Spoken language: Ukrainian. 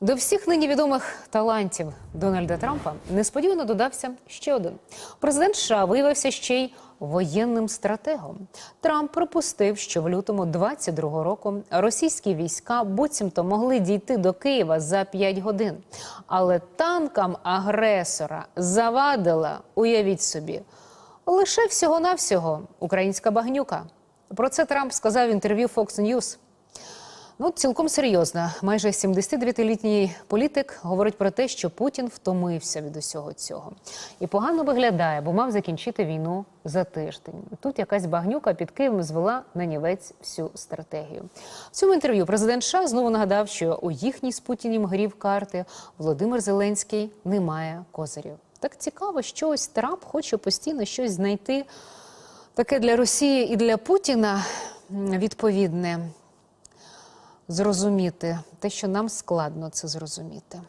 До всіх нині відомих талантів Дональда Трампа несподівано додався ще один. Президент США виявився ще й воєнним стратегом. Трамп припустив, що в лютому 22-го року російські війська буцімто могли дійти до Києва за 5 годин. Але танкам агресора завадила, уявіть собі, лише всього-навсього українська багнюка. Про це Трамп сказав в інтерв'ю Fox News. Ну, цілком серйозно. Майже 79-літній політик говорить про те, що Путін втомився від усього цього і погано виглядає, бо мав закінчити війну за тиждень. Тут якась багнюка під Києвом звела на нівець всю стратегію. В цьому інтерв'ю президент США знову нагадав, що у їхній з Путінім грі в карти Володимир Зеленський не має козирів. Так цікаво, що ось Трамп хоче постійно щось знайти таке для Росії і для Путіна відповідне зрозуміти те, що нам складно це зрозуміти.